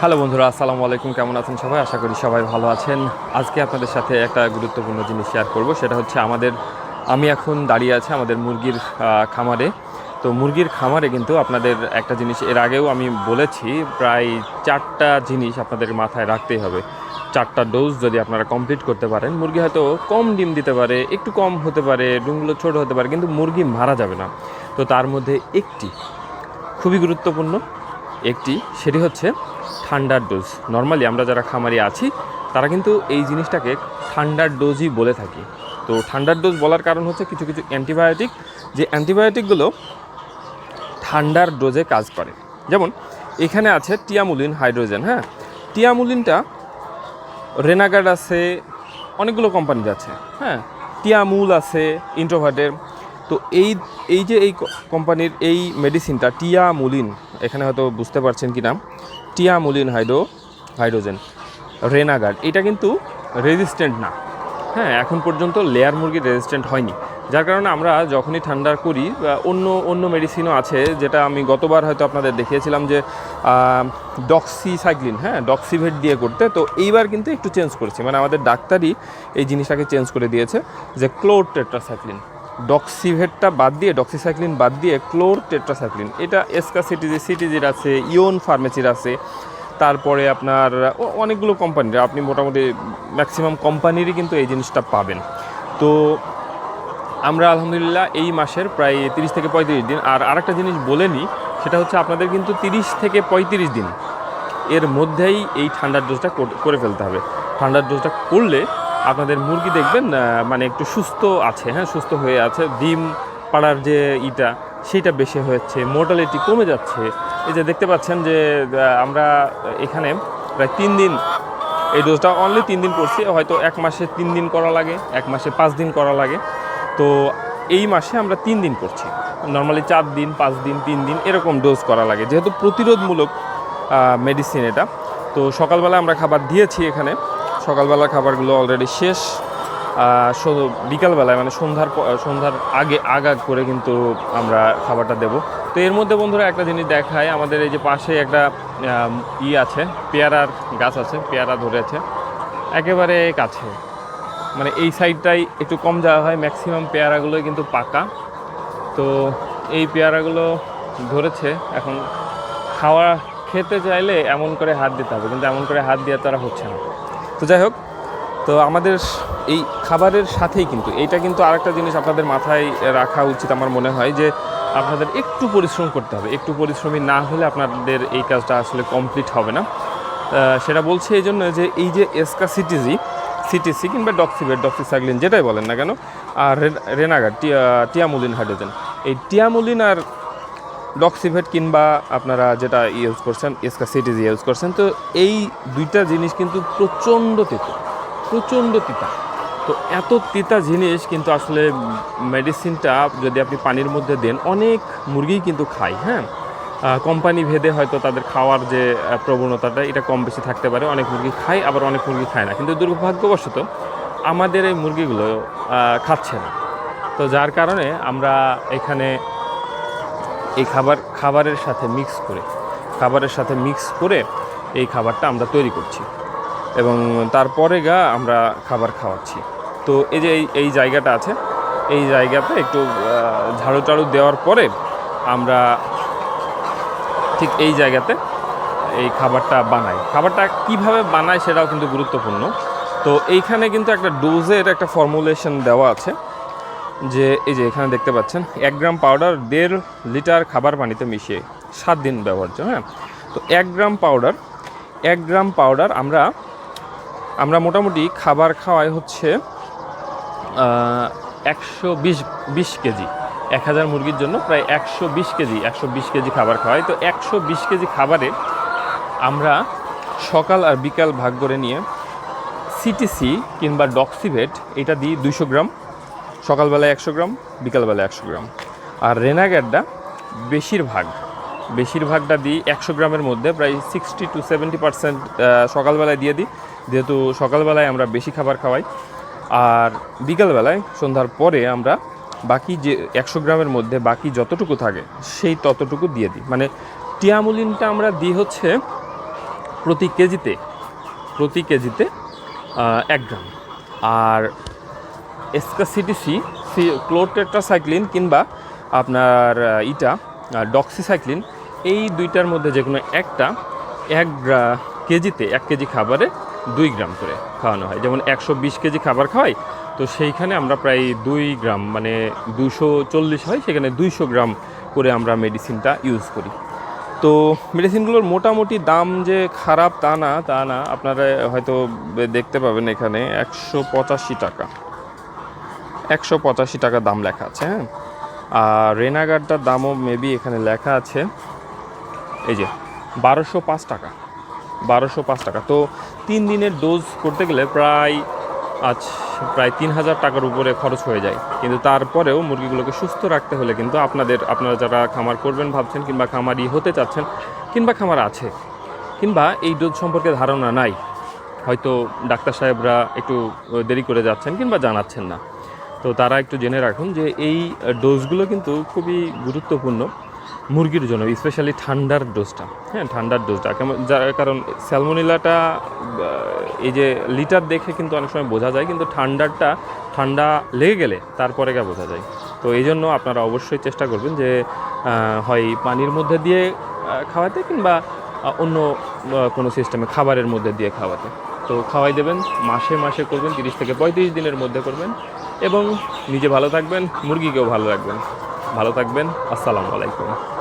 Hello বন্ধুরা, আসসালামু আলাইকুম। কেমন আছেন সবাই? আশা করি সবাই ভালো আছেন। আজকে আপনাদের সাথে একটা গুরুত্বপূর্ণ জিনিস শেয়ার করব। সেটা হচ্ছে আমাদের, আমি এখন দাঁড়িয়ে আছি আমাদের মুরগির খামারে। তো মুরগির খামারে কিন্তু আপনাদের একটা জিনিস, এর আগেও আমি বলেছি, প্রায় চারটা জিনিস আপনাদের মাথায় রাখতেই হবে। চারটা ডোজ যদি আপনারা কমপ্লিট করতে পারেন, মুরগি হয়তো কম ডিম দিতে পারে, একটু কম হতে পারে, ডিমগুলো ছোট হতে পারে, কিন্তু মুরগি মারা যাবে না। তো তার মধ্যে একটি, খুবই গুরুত্বপূর্ণ একটি, সেটি হচ্ছে ঠান্ডার ডোজ নর্মালি আমরা যারা খামারি আছি, তারা কিন্তু এই জিনিসটাকে ঠান্ডার ডোজই বলে থাকি। তো ঠান্ডার ডোজ বলার কারণ হচ্ছে কিছু কিছু অ্যান্টিবায়োটিক যে অ্যান্টিবায়োটিকগুলো ঠান্ডার ডোজে কাজ করে। যেমন, এখানে আছে টিয়ামুলিন হাইড্রোজেন হ্যাঁ? টিয়ামুলিনটা রেনাগার্ড আছে, অনেকগুলো কোম্পানির আছে হ্যাঁ? টিয়ামুল আছে ইন্ট্রোভার্টের তো এই এই যে এই কোম্পানির এই মেডিসিনটা টিয়ামুলিন এখানে হয়তো বুঝতে পারছেন কি নাম টিয়ামুলিন হাইড্রো, হাইড্রোজেন, রেনাগার্ড। এটা কিন্তু রেজিস্ট্যান্ট না। হ্যাঁ এখন পর্যন্ত লেয়ার মুরগি রেজিস্ট্যান্ট হয়নি। যার কারণে আমরা যখনই ঠান্ডা করি অন্য অন্য মেডিসিনও আছে, যেটা আমি গতবার হয়তো আপনাদের দেখিয়েছিলাম যে ডক্সিসাইক্লিন হ্যাঁ ডক্সিভেট দিয়ে করতে। তো এইবার কিন্তু একটু চেঞ্জ করেছি। মানে আমাদের ডাক্তারই এই জিনিসটাকে চেঞ্জ করে দিয়েছে, যে ক্লোর টেট্রাসাইক্লিন ডক্সিভেটটা বাদ দিয়ে, ডক্সিসাইক্লিন বাদ দিয়ে ক্লোর টেট্রাসাইক্লিন। এটা এসকা সিটিজি সিটিজির আছে, ইওন ফার্মেসির আছে। তারপরে আপনার অনেকগুলো কোম্পানির আপনি মোটামুটি ম্যাক্সিমাম কোম্পানিরই কিন্তু এই জিনিসটা পাবেন। তো আমরা আলহামদুলিল্লাহ এই মাসের প্রায় তিরিশ থেকে পঁয়ত্রিশ দিন, আর আরেকটা জিনিস বলে নিই, সেটা হচ্ছে আপনাদের কিন্তু তিরিশ থেকে পঁয়ত্রিশ দিন এর মধ্যেই এই ঠান্ডার ডোজটা করে ফেলতে হবে। ঠান্ডার ডোজটা করলে আপনাদের মুরগি দেখবেন মানে একটু সুস্থ আছে হ্যাঁ সুস্থ হয়ে আছে। ডিম পাড়ার যে ইটা, সেইটা বেশি হয়েছে মোর্টালিটি কমে যাচ্ছে। এই যে দেখতে পাচ্ছেন যে আমরা এখানে প্রায় তিন দিন, এই ডোজটা অনলি তিন দিন করছি, হয়তো এক মাসে তিন দিন করা লাগে, এক মাসে পাঁচ দিন করা লাগে। তো এই মাসে আমরা তিন দিন করছি। নর্মালি চার দিন, পাঁচ দিন, তিন দিন এরকম ডোজ করা লাগে, যেহেতু প্রতিরোধমূলক মেডিসিন এটা। তো সকালবেলা আমরা খাবার দিয়েছি এখানে। সকালবেলা খাবারগুলো অলরেডি শেষ। বিকালবেলায় মানে সন্ধ্যার সন্ধ্যার আগে আগাগ করে কিন্তু আমরা খাবারটা দেব। তো এর মধ্যে বন্ধুরা একটা জিনিস দেখায়, আমাদের এই যে পাশে একটা ই আছে, পেয়ারার গাছ আছে, পেয়ারা ধরেছে। একেবারে কাছে। মানে এই সাইডটাই একটু কম যাওয়া হয় ম্যাক্সিমাম পেয়ারাগুলোই কিন্তু পাকা। তো এই পেয়ারাগুলো ধরেছে, এখন খাওয়া, খেতে চাইলে এমন করে হাত দিতে হবে, কিন্তু এমন করে হাত দিয়ে তারা হচ্ছে না। তো যাই হোক, তো আমাদের এই খাবারের সাথেই কিন্তু, এইটা কিন্তু আরেকটা জিনিস আপনাদের মাথায় রাখা উচিত আমার মনে হয় যে আপনাদের একটু পরিশ্রম করতে হবে। একটু পরিশ্রমী না হলে আপনাদের এই কাজটা আসলে কমপ্লিট হবে না। সেটা বলছে এই জন্য যে এই যে এসকা সিটিজি সিটিসি কিংবা ডক্সিভেট ডক্সিসাইক্লিন যেটাই বলেন না কেন, আর রেনাগার টিয়া টিয়ামুলিন হাইড্রোজেন এই টিয়ামুলিন আর ডক্সিভেট কিংবা আপনারা যেটা ইউজ করছেন এসকা সিটিজি ইউজ করছেন, তো এই দুইটা জিনিস কিন্তু প্রচণ্ড তিতা প্রচণ্ড তিতা। তো এত তিতা জিনিস কিন্তু আসলে মেডিসিনটা যদি আপনি পানির মধ্যে দেন, অনেক মুরগিই কিন্তু খায় হ্যাঁ? কোম্পানি ভেদে হয়তো তাদের খাওয়ার যে প্রবণতাটা, এটা কম বেশি থাকতে পারে। অনেক মুরগি খায়, আবার অনেক মুরগি খায় না। কিন্তু দুর্ভাগ্যবশত আমাদের এই মুরগিগুলো খাচ্ছে না। তো যার কারণে আমরা এখানে এই খাবার, খাবারের সাথে মিক্স করে, খাবারের সাথে মিক্স করে এই খাবারটা আমরা তৈরি করছি এবং তারপরে গা আমরা খাবার খাওয়াচ্ছি। তো এই যে এই- জায়গাটা আছে, এই জায়গাতে একটু ঝাড়ু টাড়ু দেওয়ার পরে আমরা ঠিক এই জায়গাতে এই খাবারটা বানাই। খাবারটা কীভাবে বানায় সেটাও কিন্তু গুরুত্বপূর্ণ। তো এইখানে কিন্তু একটা ডোজের একটা ফর্মুলেশন দেওয়া আছে। যে এই যে এখানে দেখতে পাচ্ছেন, এক গ্রাম পাউডার দেড় লিটার খাবার পানিতে মিশিয়ে সাত দিন ব্যবহার্য হ্যাঁ? তো এক গ্রাম পাউডার এক গ্রাম পাউডার আমরা আমরা মোটামুটি খাবার খাওয়াই হচ্ছে একশো বিশ বিশ কেজি। এক হাজার মুরগির জন্য প্রায় একশো বিশ কেজি, একশো বিশ কেজি খাবার খাওয়াই। তো একশো বিশ কেজি খাবারে আমরা সকাল আর বিকাল ভাগ করে নিয়ে সিটিসি কিংবা ডক্সিভেট এটা দিই দুশো গ্রাম। সকালবেলায় একশো গ্রাম, বিকালবেলায় একশো গ্রাম। আর রেনাগ্যাডটা বেশিরভাগ, বেশিরভাগটা দিই একশো গ্রামের মধ্যে, প্রায় সিক্সটি টু সেভেন্টি পার্সেন্ট সকালবেলায় দিয়ে দিই। যেহেতু সকালবেলায় আমরা বেশি খাবার খাওয়াই, আর বিকালবেলায়, সন্ধ্যার পরে আমরা বাকি যে একশো গ্রামের মধ্যে বাকি যতটুকু থাকে, সেই ততটুকু দিয়ে দিই। মানে টিয়ামুলিনটা আমরা দিই হচ্ছে প্রতি কেজিতে প্রতি কেজিতে এক গ্রাম। আর এসকাসিটিসি ক্লোটেট্রাসাইক্লিন কিংবা আপনার ইটা ডক্সিসাইক্লিন এই দুইটার মধ্যে যে কোনো একটা এক কেজিতে এক কেজি খাবারে দুই গ্রাম করে খাওয়ানো হয়। যেমন একশো বিশ কেজি খাবার খাওয়াই, তো সেইখানে আমরা প্রায় দুই গ্রাম মানে দুশো চল্লিশ হয়, সেখানে দুইশো গ্রাম করে আমরা মেডিসিনটা ইউজ করি। তো মেডিসিনগুলোর মোটামুটি দাম যে খারাপ তা না তা না। আপনারা হয়তো দেখতে পাবেন এখানে একশো পঁচাশি টাকা। একশো পঁচাশি টাকা দাম লেখা আছে হ্যাঁ? আর রেনাগারটার দামও মেবি এখানে লেখা আছে, এই যে, বারোশো পাঁচ টাকা, বারোশো পাঁচ টাকা। তো তিন দিনের ডোজ করতে গেলে প্রায় আজ প্রায় তিন হাজার টাকার উপরে খরচ হয়ে যায়। কিন্তু তারপরেও মুরগিগুলোকে সুস্থ রাখতে হলে কিন্তু আপনাদের, আপনারা যারা খামার করবেন ভাবছেন কিংবা খামারি হতে চাচ্ছেন কিংবা খামার আছে, কিংবা এই ডোজ সম্পর্কে ধারণা নাই, হয়তো ডাক্তার সাহেবরা একটু দেরি করে যাচ্ছেন কিংবা জানাচ্ছেন না। তো তারা একটু জেনে রাখুন যে এই ডোজগুলো কিন্তু খুবই গুরুত্বপূর্ণ মুরগির জন্য স্পেশালি ঠান্ডার ডোজটা। হ্যাঁ ঠান্ডার ডোজটা। কেমন যার কারণ স্যালমোনিলাটা এই যে লিটার দেখে কিন্তু অনেক সময় বোঝা যায়, কিন্তু ঠান্ডারটা, ঠান্ডা লেগে গেলে তারপরে গা বোঝা যায়। তো এই জন্য আপনারা অবশ্যই চেষ্টা করবেন যে হয় পানির মধ্যে দিয়ে খাওয়াতে কিংবা অন্য কোনো সিস্টেমে খাবারের মধ্যে দিয়ে খাওয়াতে। তো খাওয়াই দেবেন, মাসে মাসে করবেন, তিরিশ থেকে পঁয়ত্রিশ দিনের মধ্যে করবেন। এবং নিজে ভালো থাকবেন মুরগিকেও ভালো রাখবেন। ভালো থাকবেন আসসালামু আলাইকুম।